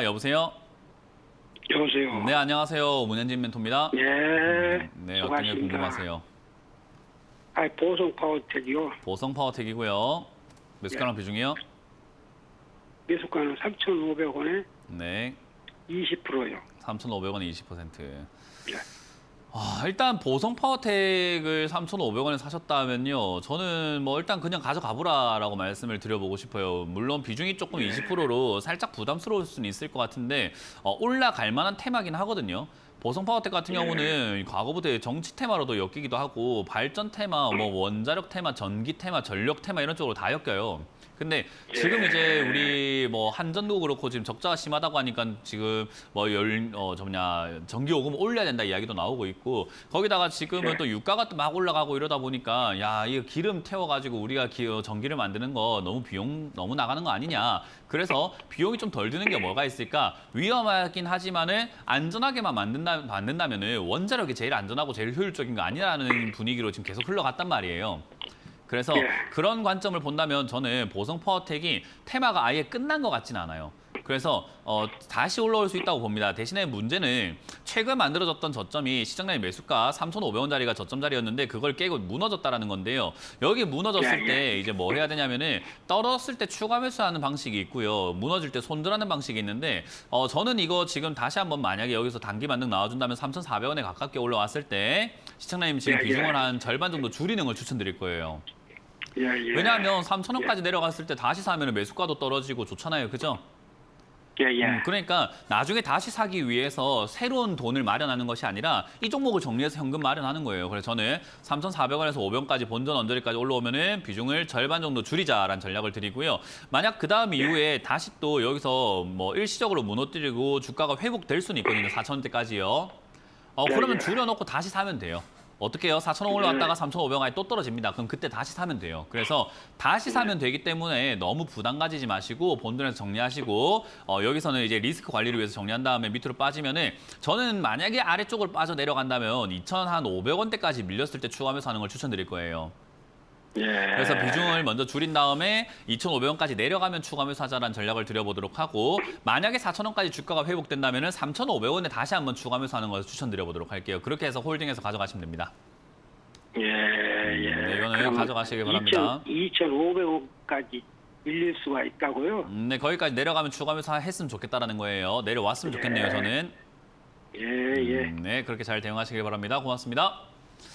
아, 여보세요? 여보세요. 네, 안녕하세요. 문현진 멘토입니다. 예. 네, 어떤 게 수고하십니다. 궁금하세요? 아, 보성 파워텍이요. 보성 파워텍이고요. 매수가랑 비중이요? 매수가는 3,500원에 네. 20%요. 3,500원에 20%. 예. 아, 일단 보성 파워텍을 3,500원에 사셨다면요. 저는 뭐 일단 그냥 가져가 보라라고 말씀을 드려보고 싶어요. 물론 비중이 조금 20%로 살짝 부담스러울 수는 있을 것 같은데 어, 올라갈 만한 테마긴 하거든요. 보성 파워텍 같은 경우는 과거부터 정치 테마로도 엮이기도 하고 발전 테마, 뭐 원자력 테마, 전기 테마, 전력 테마 이런 쪽으로 다 엮여요. 근데 지금 이제 우리 뭐 한전도 그렇고 지금 적자가 심하다고 하니까 지금 뭐열어 뭐냐 전기 요금 올려야 된다 이야기도 나오고 있고 거기다가 지금은 또 유가가 또 막 올라가고 이러다 보니까 야 이거 기름 태워가지고 우리가 기, 어, 전기를 만드는 거 너무 비용 너무 나가는 거 아니냐. 그래서 비용이 좀 덜 드는 게 뭐가 있을까? 위험하긴 하지만은 안전하게만 만든다 만든다면은 원자력이 제일 안전하고 제일 효율적인 거 아니라는 분위기로 지금 계속 흘러갔단 말이에요. 그래서 예. 그런 관점을 본다면 저는 보성 파워텍이 테마가 아예 끝난 것 같진 않아요. 그래서 어, 다시 올라올 수 있다고 봅니다. 대신에 문제는 최근 만들어졌던 저점이 시장내 매수가 3,500원짜리가 저점 자리였는데 그걸 깨고 무너졌다라는 건데요. 여기 무너졌을 예, 때 이제 뭐 해야 되냐면은 떨어졌을 때 추가 매수하는 방식이 있고요. 무너질 때 손절하는 방식이 있는데 어, 저는 이거 지금 다시 한번 만약에 여기서 단기 만등 나와준다면 3,400원에 가깝게 올라왔을 때 시청자님 지금 예, 예. 비중을 한 절반 정도 줄이는 걸 추천드릴 거예요. 예, 예. 왜냐하면 3,000원까지 내려갔을 때 다시 사면 매수가도 떨어지고 좋잖아요. 그죠? 예, 예. 음, 그러니까 나중에 다시 사기 위해서 새로운 돈을 마련하는 것이 아니라 이 종목을 정리해서 현금 마련하는 거예요. 그래서 저는 3,400원에서 500원까지 본전 언저리까지 올라오면은 비중을 절반 정도 줄이자라는 전략을 드리고요. 만약 그 다음 이후에 다시 또 여기서 뭐 일시적으로 무너뜨리고 주가가 회복될 수는 있거든요. 4,000원대까지요. 어, 네, 그러면 네. 줄여놓고 다시 사면 돼요. 어떻게 해요? 4,000원 올라왔다가 3,500원에 또 떨어집니다. 그럼 그때 다시 사면 돼요. 그래서 다시 사면 되기 때문에 너무 부담 가지지 마시고 본전에서 정리하시고 어, 여기서는 이제 리스크 관리를 위해서 정리한 다음에 밑으로 빠지면은 저는 만약에 아래쪽을 빠져 내려간다면 2,500원대까지 밀렸을 때 추가하면서 하는 걸 추천드릴 거예요. 예. 그래서 비중을 먼저 줄인 다음에 2,500원까지 내려가면 추가하면서 하자라는 전략을 드려보도록 하고 만약에 4,000원까지 주가가 회복된다면 3,500원에 다시 한번 추가하면서 하는 것을 추천드려보도록 할게요. 그렇게 해서 홀딩해서 가져가시면 됩니다. 예, 예. 네, 이거는 그러면 가져가시길 바랍니다. 2,500원까지 밀릴 수가 있다고요? 음, 네, 거기까지 내려가면 추가하면서 했으면 좋겠다라는 거예요. 내려왔으면 좋겠네요, 저는. 예, 예. 음, 네, 그렇게 잘 대응하시길 바랍니다. 고맙습니다.